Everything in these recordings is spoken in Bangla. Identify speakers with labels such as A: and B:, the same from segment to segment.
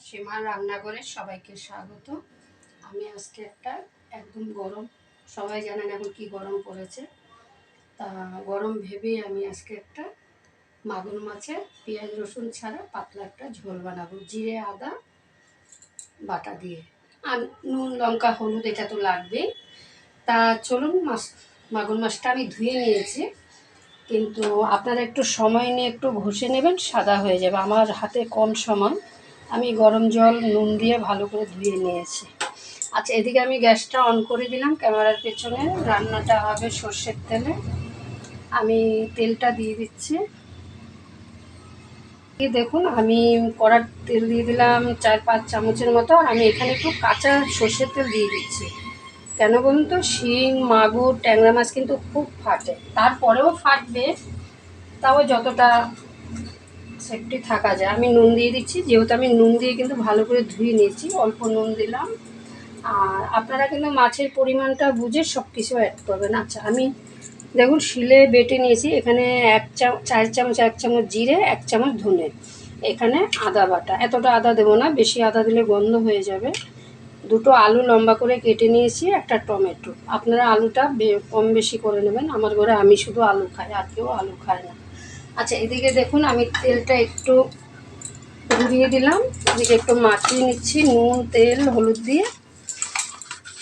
A: সীমার রান্নাঘরে সবাইকে স্বাগত। আমি আজকে একটা একদম গরম, সবাই জানেন এখন কি গরম পড়েছে। তা গরম ভেবেই আমি আজকে একটা মাগুর মাছের পেঁয়াজ রসুন ছাড়া পাতলা একটা ঝোল বানাবো। জিরে, আদা, বাটা দিয়ে। আর নুন, লঙ্কা, হলুদ, এটা তো লাগবেই। তা চলুন, মাছ, মাগুর মাছটা আমি ধুয়ে নিয়েছি। কিন্তু আপনারা একটু সময় নিয়ে একটু ঘষে নেবেন, সাদা হয়ে যাবে। আমার হাতে কম সময়। আমি গরম জল, নুন দিয়ে ভালো করে ধুয়ে নিয়েছি। আচ্ছা এদিকে আমি গ্যাসটা অন করে দিলাম। ক্যামেরার পেছনে রান্নাটা হবে সর্ষের তেলে। আমি তেলটা দিয়ে দিচ্ছি। দেখুন, আমি কড়ার তেল দিয়ে দিলাম চার, পাঁচ চামচের মতো। আর আমি এখানে একটু কাঁচা সর্ষের তেল দিয়ে দিচ্ছি। কেন বলুন তো, শিং, মাগুর, ট্যাংরা মাছ কিন্তু খুব ফাটে। তারপরেও ফাটবে, তাও যতটা সেফটি থাকা যায়। আমি নুন দিয়ে দিচ্ছি, যেহেতু আমি নুন দিয়ে কিন্তু ভালো করে ধুয়ে নিয়েছি, অল্প নুন দিলাম। আর আপনারা কিন্তু মাছের পরিমাণটা বুঝে সব কিছু অ্যাড করবেন। আচ্ছা আমি দেখুন, শিলে বেটে নিয়েছি, এখানে এক চাম চার চামচ, এক চামচ জিরে, এক চামচ ধনে। এখানে আদা বাটা। এতটা আদা দেবো না, বেশি আদা দিলে গন্ধ হয়ে যাবে। দুটো আলু লম্বা করে কেটে নিয়েছি, একটা টমেটো। আপনারা আলুটা কম বেশি করে নেবেন। আমার ঘরে আমি শুধু আলু খাই, আর কেউ আলু খায় না। আচ্ছা এদিকে দেখুন, আমি তেলটা একটু ঘুরিয়ে দিলাম। এদিকে একটু মাখিয়ে নিচ্ছি, নুন, তেল, হলুদ দিয়ে।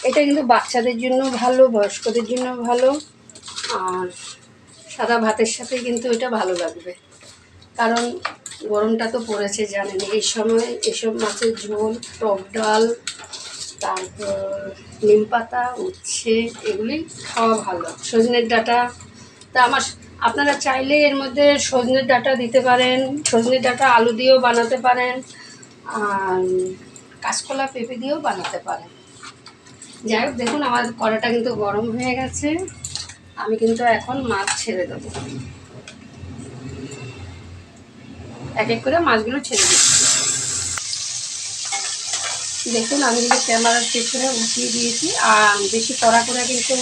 A: এটা কিন্তু বাচ্চাদের জন্য ভালো, বয়স্কদের জন্য ভালো। আর সাদা ভাতের সাথে কিন্তু এটা ভালো লাগবে। কারণ গরমটা তো পড়েছে, জানেন। এই সময় এসব মাছের ঝোল, টক ডাল, তারপর নিম পাতা, উচ্ছে এগুলি খাওয়া ভালো। সজনের ডাঁটা, তা আমার আপনারা চাইলে এর মধ্যে সজনের ডাটা দিতে পারেন সজনের ডাটা আলু দিয়েও বানাতে পারেন, আর কাঁচকলা পেঁপে দিয়েও বানাতে পারেন। যাই হোক, দেখুন আমার কড়াটা কিন্তু গরম হয়ে গেছে। আমি কিন্তু এখন মাছ ছেড়ে দেবো। এক এক করে মাছগুলো ছেড়ে দিচ্ছি। দেখুন, আমি কিন্তু ক্যামেরার পেছনে উঠিয়ে দিয়েছি, আর বেশি কড়া করে কিন্তু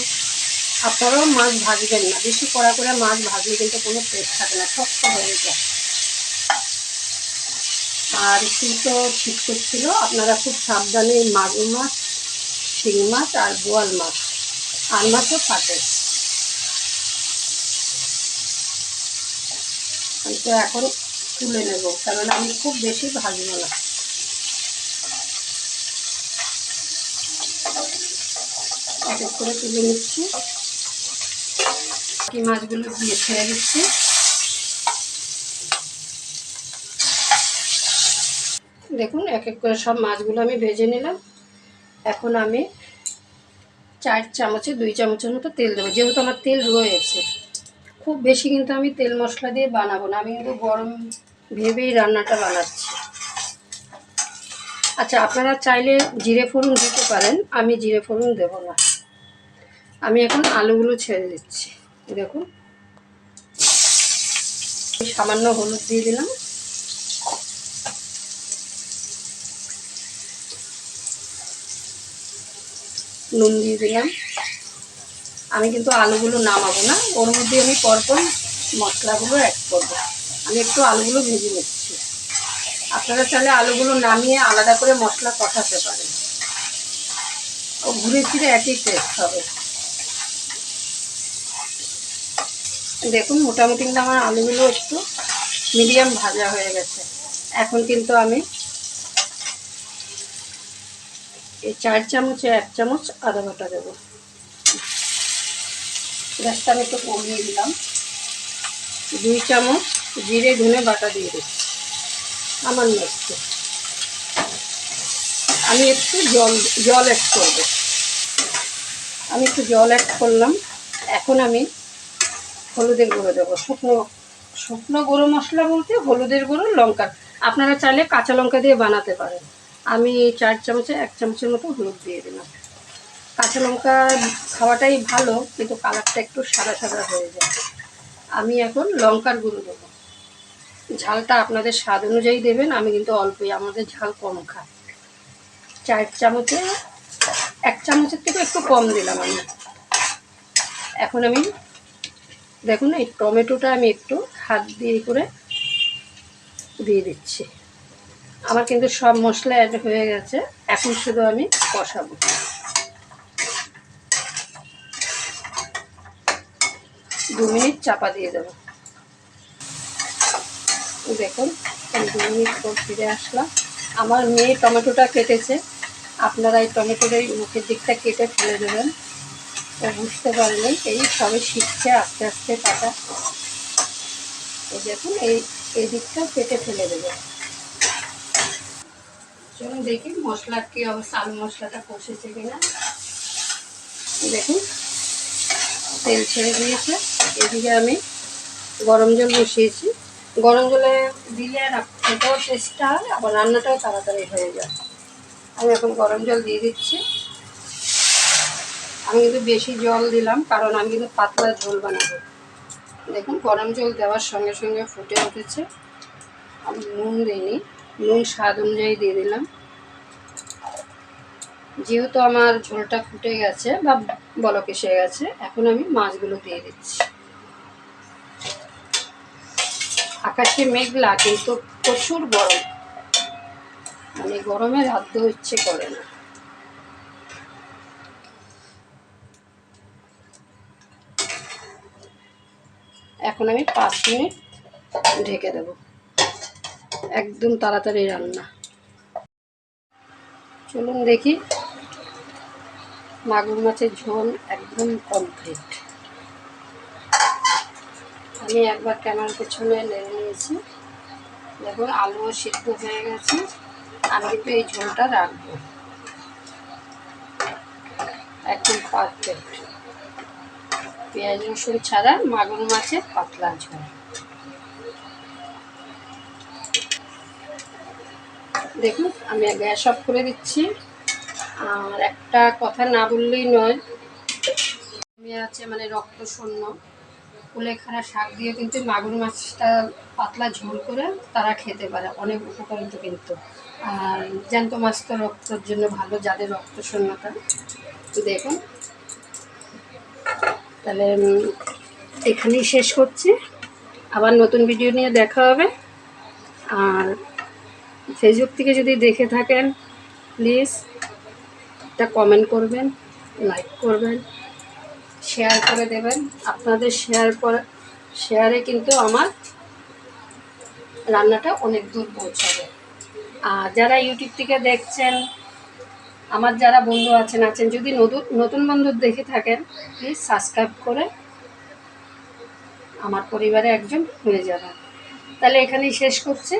A: আপনারাও মাছ ভাজবেন না। বেশি কড়া করে মাছ ভাজলে কিন্তু কোনো টেস্ট থাকে না, শক্ত হয়ে যায়। আর তো ঠিক করছিল, আপনারা খুব সাবধানে মাগুর মাছ, শিং মাছ আর বোয়াল মাছ, আর মাছও ফাটে। আমি তো এখন তুলে নেব কারণ আমি খুব বেশি ভাজবো না। এক করে তুলে নিচ্ছি। বাকি মাছগুলো দিয়ে ছেড়ে দিচ্ছি। দেখুন, এক এক করে সব মাছগুলো আমি ভেজে নিলাম। এখন আমি চার চামচে, দুই চামচের মতো তেল দেবো। যেহেতু আমার তেল রয়েছে, খুব বেশি কিন্তু আমি তেল মশলা দিয়ে বানাবো না। আমি কিন্তু গরম ভেবেই রান্নাটা বানাচ্ছি। আচ্ছা আপনারা চাইলে জিরে ফোড়ন দিতে পারেন। আমি জিরে ফোড়ন দেবো না। আমি এখন আলুগুলো ছেড়ে দিচ্ছি। এই দেখুন সামান্য হলুদ দিয়ে দিলাম। নুন দিয়ে দিলাম। আমি কিন্তু আলুগুলো নামাবো না। ওর মধ্যে আমি পরপর মশলাগুলো অ্যাড করব। আমি একটু আলুগুলো ভেজে নিচ্ছি। আপনারা চাইলে আলুগুলো নামিয়ে আলাদা করে মশলা কষাতে পারেন। ও ঘুরে ফিরে একই টেস্ট হবে। দেখুন, মোটামুটি কিন্তু আমার আলুগুলো একটু মিডিয়াম ভাজা হয়ে গেছে। এখন কিন্তু আমি এই চার চামচে, এক চামচ আদা বাটা দেবো। গ্যাসটা আমি একটু কমিয়ে দিলাম। দুই চামচ জিরে, ধনে বাটা দিয়ে দিচ্ছি আমার একটু আমি একটু জল জল অ্যাড করব। আমি একটু জল অ্যাড করলাম। এখন আমি হলুদের গুঁড়ো দেবো। শুকনো শুকনো গুঁড়ো মশলা বলতে হলুদের গুঁড়ো লঙ্কা আপনারা চাইলে কাঁচা লঙ্কা দিয়ে বানাতে পারেন। আমি চার চামচে, এক চামচের মতো হলুদ দিয়ে দিলাম। কাঁচা লঙ্কা খাওয়াটাই ভালো, কিন্তু কালারটা একটু সাদা সাদা হয়ে যায়। আমি এখন লঙ্কার গুঁড়ো দেবো। ঝালটা আপনাদের স্বাদ অনুযায়ী দেবেন, আমি কিন্তু অল্পই, আমাদের ঝাল কম খাই চার চামচে, এক চামচের থেকে একটু কম দিলাম আমি। এখন আমি দেখুন এই টমেটোটা আমি একটু হাত দিয়ে করে দিয়ে দিচ্ছি। আমার কিন্তু সব মশলা অ্যাড হয়ে গেছে। এখন শুধু আমি কষাবো। দু মিনিট চাপা দিয়ে দেবো। দেখুন দু মিনিট পর ফিরে আসলাম। আমার মেয়ে টমেটোটা কেটেছে। আপনারা এই টমেটোর এই মুখের দিকটা কেটে ফেলে দেবেন। ও বুঝতে পারলেন, এই সবে শিখছে আস্তে আস্তে কাটা এই দেখুন, এই এই দিকটা কেটে ফেলে দেবে। চলুন দেখি মশলার কি অবস্থা, আলু মশলাটা কষেছে কিনা। দেখুন, তেল ছেড়ে দিয়েছে। এদিকে আমি গরম জল বসিয়েছি। গরম জলে দিলে খেতেও টেস্টটা হয়, আবার রান্নাটাও তাড়াতাড়ি হয়ে যায়। আমি এখন গরম জল দিয়ে দিচ্ছি। আমি কিন্তু বেশি জল দিলাম, কারণ আমি কিন্তু পাতলা ঝোল বানাবো। দেখুন, গরম জল দেওয়ার সঙ্গে সঙ্গে ফুটে উঠেছে। আমি নুন দিইনি, নুন স্বাদ অনুযায়ী দিয়ে দিলাম। যেহেতু আমার ঝোলটা ফুটে গেছে বা বলক এসে গেছে, এখন আমি মাছগুলো দিয়ে দিচ্ছি। আকাশে মেঘলা কিন্তু প্রচুর গরম। মানে গরমে রাখতে ইচ্ছে করে না। এখন আমি পাঁচ মিনিট ঢেকে দেব। একদম তাড়াতাড়ি রান্না। চলুন দেখি, মাগুর মাছের ঝোল একদম কমপ্লিট আমি একবার ক্যামেরার পেছনে নেড়ে নিয়েছি। দেখুন, আলুও সিদ্ধ হয়ে গেছে। আমি কিন্তু এই ঝোলটা রাখব। একদম পারফেক্ট পেঁয়াজ রসুন ছাড়া মাগুর মাছের পাতলা ঝোল। দেখুন, আমি গ্যাস অফ করে দিচ্ছি। আর একটা কথা না বললেই নয়, আমি আছে মানে রক্ত শূন্য। কুলেখাড়া শাক দিয়ে কিন্তু মাগুর মাছটা পাতলা ঝোল করে তারা খেতে পারে, অনেক উপকারিত কিন্তু। আর জ্যান্ত মাছ তো রক্তর জন্য ভালো, যাদের রক্ত শূন্যতা। দেখুন তাহলে এখানেই শেষ করছি। আবার নতুন ভিডিও নিয়ে দেখা হবে। আর ফেসবুক থেকে যদি দেখে থাকেন প্লিজ একটা কমেন্ট করবেন লাইক করবেন শেয়ার করে দেবেন। আপনাদের শেয়ার করে শেয়ারে কিন্তু আমার রান্নাটা অনেক দূর পৌঁছাবে। আর যারা ইউটিউব থেকে দেখছেন আমার যারা বন্ধু আছেন আছেন, যদি নতুন নতুন বন্ধু দেখে থাকেন প্লিজ সাবস্ক্রাইব করে আমার পরিবারে একজন হয়ে যাবেন। তাহলে এখানেই শেষ করছি।